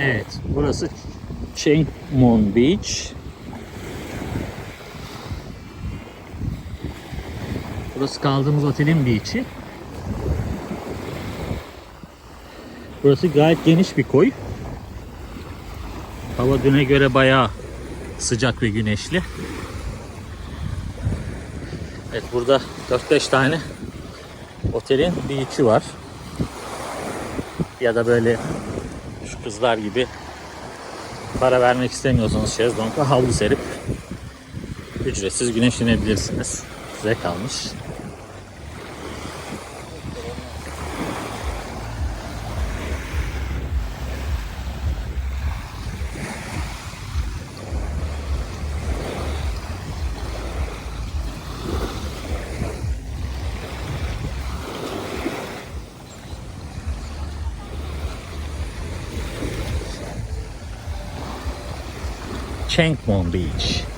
Evet, burası Chengmon Beach. Burası kaldığımız otelin beach'i. Burası gayet geniş bir koy. Hava düne göre bayağı sıcak ve güneşli. Evet burada 4-5 tane otelin beach'i var. Ya da böyle şu kızlar gibi para vermek istemiyorsanız şezlongda havlu serip ücretsiz güneşlenebilirsiniz. Size kalmış. Chengmon Beach.